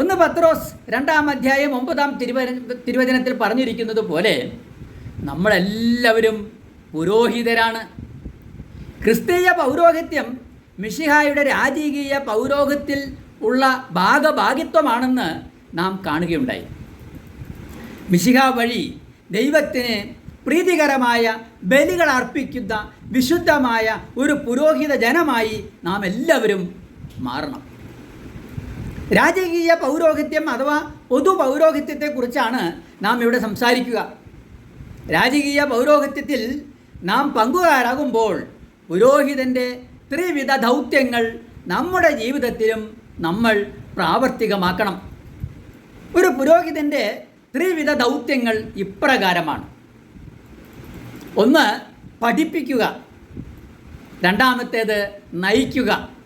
ഒന്ന് പത്രോസ് രണ്ടാം അധ്യായം ഒമ്പതാം തിരുവ തിരുവചനത്തിൽ പറഞ്ഞിരിക്കുന്നത് പോലെ നമ്മളെല്ലാവരും പുരോഹിതരാണ്. ക്രിസ്തീയ പൗരോഹിത്യം മിഷിഹായുടെ രാജകീയ പൗരോഹിത്യത്തിൽ ഉള്ള ഭാഗഭാഗിത്വമാണെന്ന് നാം കാണുകയുണ്ടായി. മിശിഹ വഴി ദൈവത്തിന് പ്രീതികരമായ ബലികൾ അർപ്പിക്കുന്ന വിശുദ്ധമായ ഒരു പുരോഹിത ജനമായി നാം എല്ലാവരും മാറണം. രാജകീയ പൗരോഹിത്യം അഥവാ പൊതു പൗരോഹിത്യത്തെക്കുറിച്ചാണ് നാം ഇവിടെ സംസാരിക്കുക. രാജകീയ പൗരോഹിത്യത്തിൽ നാം പങ്കുകാരാകുമ്പോൾ പുരോഹിതന്റെ ത്രിവിധ ദൗത്യങ്ങൾ നമ്മുടെ ജീവിതത്തിലും നമ്മൾ പ്രാവർത്തികമാക്കണം. ഒരു പുരോഹിതന്റെ ത്രിവിധ ദൗത്യങ്ങൾ ഇപ്രകാരമാണ്. ഒന്ന് പഠിപ്പിക്കുക. രണ്ടാമത്തേത് നയിക്കുക.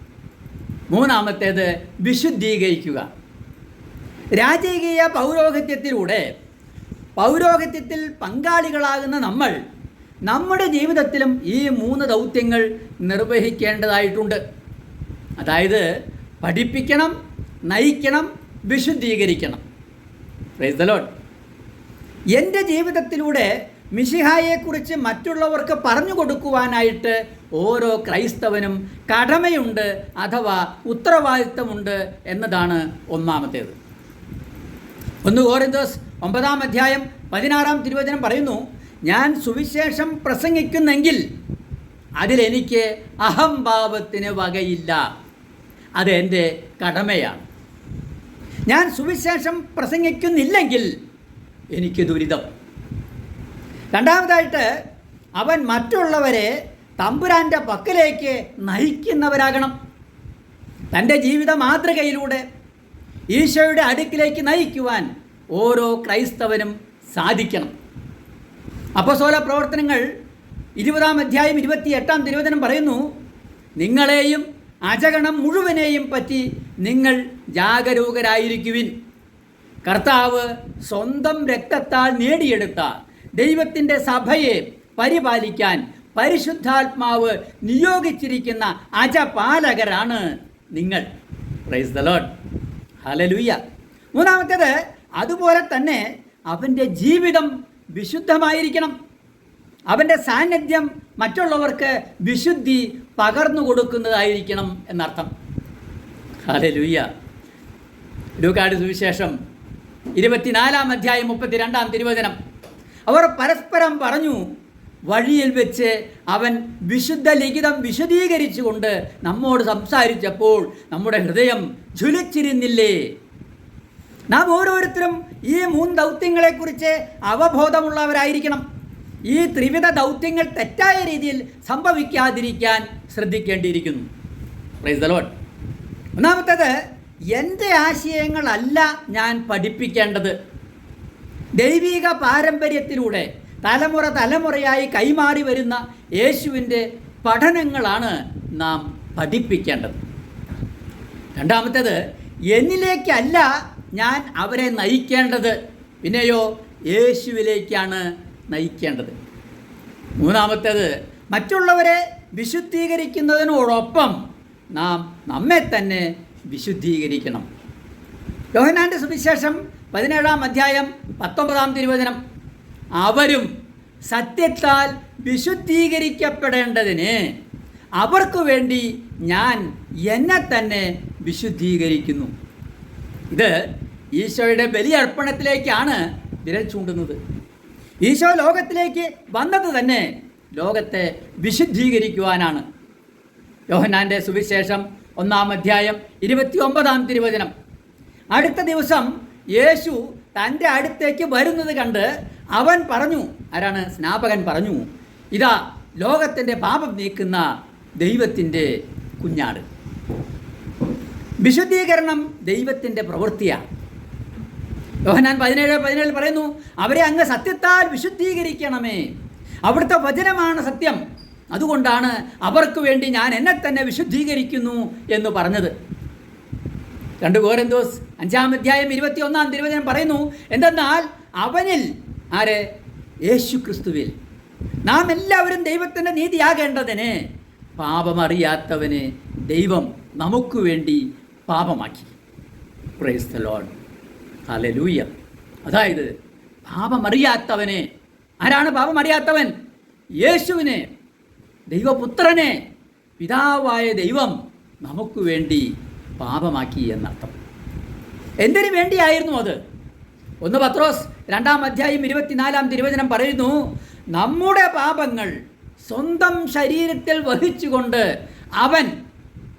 മൂന്നാമത്തേത് വിശുദ്ധീകരിക്കുക. രാജകീയ പൗരോഹിത്യത്തിലൂടെ പൗരോഹിത്യത്തിൽ പങ്കാളികളാകുന്ന നമ്മൾ നമ്മുടെ ജീവിതത്തിലും ഈ മൂന്ന് ദൗത്യങ്ങൾ നിർവഹിക്കേണ്ടതായിട്ടുണ്ട്. അതായത് പഠിപ്പിക്കണം നയിക്കണം വിശുദ്ധീകരിക്കണം. പ്രൈസ് എന്റെ ജീവിതത്തിലൂടെ മിഷിഹായെക്കുറിച്ച് മറ്റുള്ളവർക്ക് പറഞ്ഞു കൊടുക്കുവാനായിട്ട് ഓരോ ക്രൈസ്തവനും കടമയുണ്ട് അഥവാ ഉത്തരവാദിത്തമുണ്ട് എന്നതാണ് ഒന്നാമത്തേത്. ഒന്ന് കോറിന്തോസ് ഒമ്പതാം അധ്യായം പതിനാറാം തിരുവചനം പറയുന്നു ഞാൻ സുവിശേഷം പ്രസംഗിക്കുന്നെങ്കിൽ അതിലെനിക്ക് അഹംഭാവത്തിന് വകയില്ല. അതെന്റെ കടമയാണ്. ഞാൻ സുവിശേഷം പ്രസംഗിക്കുന്നില്ലെങ്കിൽ എനിക്ക് ദുരിതം. രണ്ടാമതായിട്ട് അവൻ മറ്റുള്ളവരെ തമ്പുരാന്റെ പക്കലേക്ക് നയിക്കുന്നവരാകണം. തന്റെ ജീവിത മാതൃകയിലൂടെ ഈശോയുടെ അടുക്കിലേക്ക് നയിക്കുവാൻ ഓരോ ക്രൈസ്തവനും സാധിക്കണം. അപ്പസോല പ്രവർത്തനങ്ങൾ ഇരുപതാം അധ്യായം ഇരുപത്തി എട്ടാം തിരുവചനം പറയുന്നു നിങ്ങളെയും അജഗണം മുഴുവനെയും പറ്റി നിങ്ങൾ ജാഗരൂകരായിരിക്കുവിൻ. കർത്താവ് സ്വന്തം രക്തത്താൽ നേടിയെടുത്ത ദൈവത്തിന്റെ സഭയെ പരിപാലിക്കാൻ പരിശുദ്ധാത്മാവ് നിയോഗിച്ചിരിക്കുന്ന അജപാലകരാണ് നിങ്ങൾ. പ്രൈസ് ദ ലോഡ് ഹലലുയ്യ മൂന്നാമത്തേത് അതുപോലെ തന്നെ അവന്റെ ജീവിതം വിശുദ്ധമായിരിക്കണം. അവന്റെ സാന്നിധ്യം മറ്റുള്ളവർക്ക് വിശുദ്ധി പകർന്നു കൊടുക്കുന്നതായിരിക്കണം എന്നർത്ഥം. ഹലലുയ്യ ലൂക്കാട് സുവിശേഷം ഇരുപത്തിനാലാം അധ്യായം മുപ്പത്തിരണ്ടാം തിരുവചനം. അവർ പരസ്പരം പറഞ്ഞു വഴിയിൽ വെച്ച് അവൻ വിശുദ്ധ ലിഖിതം വിശദീകരിച്ചുകൊണ്ട് നമ്മോട് സംസാരിച്ചപ്പോൾ നമ്മുടെ ഹൃദയം ജ്വലിച്ചിരുന്നില്ലേ? നാം ഓരോരുത്തരും ഈ മൂന്ന് ദൗത്യങ്ങളെക്കുറിച്ച് അവബോധമുള്ളവരായിരിക്കണം. ഈ ത്രിവിധ ദൗത്യങ്ങൾ തെറ്റായ രീതിയിൽ സംഭവിക്കാതിരിക്കാൻ ശ്രദ്ധിക്കേണ്ടിയിരിക്കുന്നു. പ്രൈസ് ഒന്നാമത്തേത് എന്റെ ആശയങ്ങളല്ല ഞാൻ പഠിപ്പിക്കേണ്ടത്. ദൈവിക പാരമ്പര്യത്തിലൂടെ തലമുറ തലമുറയായി കൈമാറി വരുന്ന യേശുവിന്റെ പഠനങ്ങളാണ് നാം പഠിപ്പിക്കേണ്ടത്. രണ്ടാമത്തേത് എന്നിലേക്കല്ല ഞാൻ അവരെ നയിക്കേണ്ടത്. പിന്നെയോ യേശുവിലേക്കാണ് നയിക്കേണ്ടത്. മൂന്നാമത്തേത് മറ്റുള്ളവരെ വിശുദ്ധീകരിക്കുന്നതിനോടൊപ്പം നാം നമ്മെ തന്നെ വിശുദ്ധീകരിക്കണം. യോഹനാന്റെ സുവിശേഷം പതിനേഴാം അധ്യായം പത്തൊമ്പതാം തിരുവചനം. അവരും സത്യത്താൽ വിശുദ്ധീകരിക്കപ്പെടേണ്ടതിന് അവർക്ക് വേണ്ടി ഞാൻ എന്നെ തന്നെ വിശുദ്ധീകരിക്കുന്നു. ഇത് ഈശോയുടെ ബലിയർപ്പണത്തിലേക്കാണ് വിരൽ ചൂണ്ടുന്നത്. ഈശോ ലോകത്തിലേക്ക് വന്നത് തന്നെ ലോകത്തെ വിശുദ്ധീകരിക്കുവാനാണ്. യോഹനാന്റെ സുവിശേഷം ഒന്നാം അധ്യായം ഇരുപത്തി ഒമ്പതാം തിരുവചനം. അടുത്ത ദിവസം യേശു തന്റെ അടുത്തേക്ക് വരുന്നത് കണ്ട് അവൻ പറഞ്ഞു ആരാണ്? സ്നാപകൻ പറഞ്ഞു ഇതാ ലോകത്തിന്റെ പാപം നീക്കുന്ന ദൈവത്തിന്റെ കുഞ്ഞാട്. വിശുദ്ധീകരണം ദൈവത്തിന്റെ പ്രവൃത്തിയാണ് യോഹനാൻ പതിനേഴ് പതിനേഴിൽ പറയുന്നു അവരെ അങ്ങ് സത്യത്താൽ വിശുദ്ധീകരിക്കണമേ. അവിടുത്തെ വചനമാണ് സത്യം. അതുകൊണ്ടാണ് അവർക്ക് വേണ്ടി ഞാൻ എന്നെ തന്നെ വിശുദ്ധീകരിക്കുന്നു എന്ന് പറഞ്ഞത്. രണ്ട് കോരന്തോസ് അഞ്ചാം അധ്യായം ഇരുപത്തി ഒന്നാം തിരുവചനം പറയുന്നു എന്തെന്നാൽ അവനിൽ ആര്? യേശു ക്രിസ്തുവിൽ നാം എല്ലാവരും ദൈവത്തിന്റെ നീതിയാകേണ്ടതിന് പാപമറിയാത്തവന് ദൈവം നമുക്ക് വേണ്ടി പാപമാക്കി. പ്രൈസ് ദ ലോഡ് ഹലലൂയ അതായത് പാപമറിയാത്തവനെ ആരാണ് പാപമറിയാത്തവൻ? യേശുവിനെ ദൈവപുത്രനെ പിതാവായ ദൈവം നമുക്ക് വേണ്ടി പാപമാക്കി എന്നർത്ഥം. എന്തിനു വേണ്ടിയായിരുന്നു അത്? ഒന്ന് പത്രോസ് രണ്ടാം അധ്യായം ഇരുപത്തിനാലാം തിരുവചനം പറയുന്നു നമ്മുടെ പാപങ്ങൾ സ്വന്തം ശരീരത്തിൽ വഹിച്ചുകൊണ്ട് അവൻ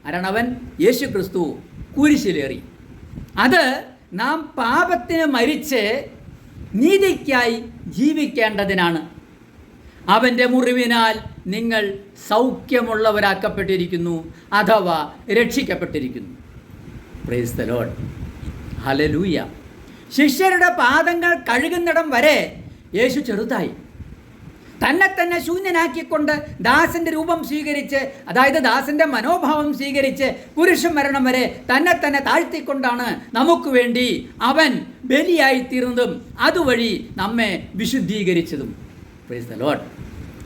അരണവൻ യേശു ക്രിസ്തു കുരിശിലേറി. അത് നാം പാപത്തിന് മരിച്ച് നീതിക്കായി ജീവിക്കേണ്ടതിനാണ്. അവന്റെ മുറിവിനാൽ നിങ്ങൾ സൗഖ്യമുള്ളവരാക്കപ്പെട്ടിരിക്കുന്നു അഥവാ രക്ഷിക്കപ്പെട്ടിരിക്കുന്നു. പ്രൈസ് ഹലലൂയ ശിഷ്യരുടെ പാദങ്ങൾ കഴുകുന്നിടം വരെ യേശു ചെറുതായി. തന്നെ തന്നെ ശൂന്യനാക്കിക്കൊണ്ട് ദാസന്റെ രൂപം സ്വീകരിച്ച് അതായത് ദാസന്റെ മനോഭാവം സ്വീകരിച്ച് പുരുഷ മരണം വരെ തന്നെ തന്നെ താഴ്ത്തിക്കൊണ്ടാണ് നമുക്ക് വേണ്ടി അവൻ ബലിയായി തീർന്നതും അതുവഴി നമ്മെ വിശുദ്ധീകരിച്ചതും.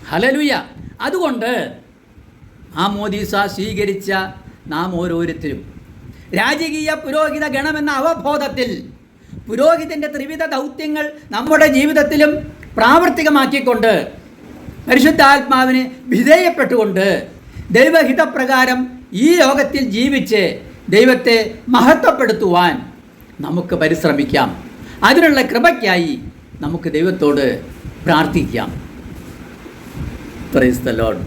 ഹലലുയ അതുകൊണ്ട് ആ മോദീസ സ്വീകരിച്ച നാം ഓരോരുത്തരും രാജകീയ പുരോഹിത ഗണമെന്ന അവബോധത്തിൽ പുരോഹിതന്റെ ത്രിവിധ ദൗത്യങ്ങൾ നമ്മുടെ ജീവിതത്തിലും പ്രാവർത്തികമാക്കിക്കൊണ്ട് പരിശുദ്ധാത്മാവിന് വിധേയപ്പെട്ടുകൊണ്ട് ദൈവഹിതപ്രകാരം ഈ ലോകത്തിൽ ജീവിച്ച് ദൈവത്തെ മഹത്വപ്പെടുത്തുവാൻ നമുക്ക് പരിശ്രമിക്കാം. അതിനുള്ള കൃപയ്ക്കായി നമുക്ക് ദൈവത്തോട് പ്രാർത്ഥിക്കാം. Price the load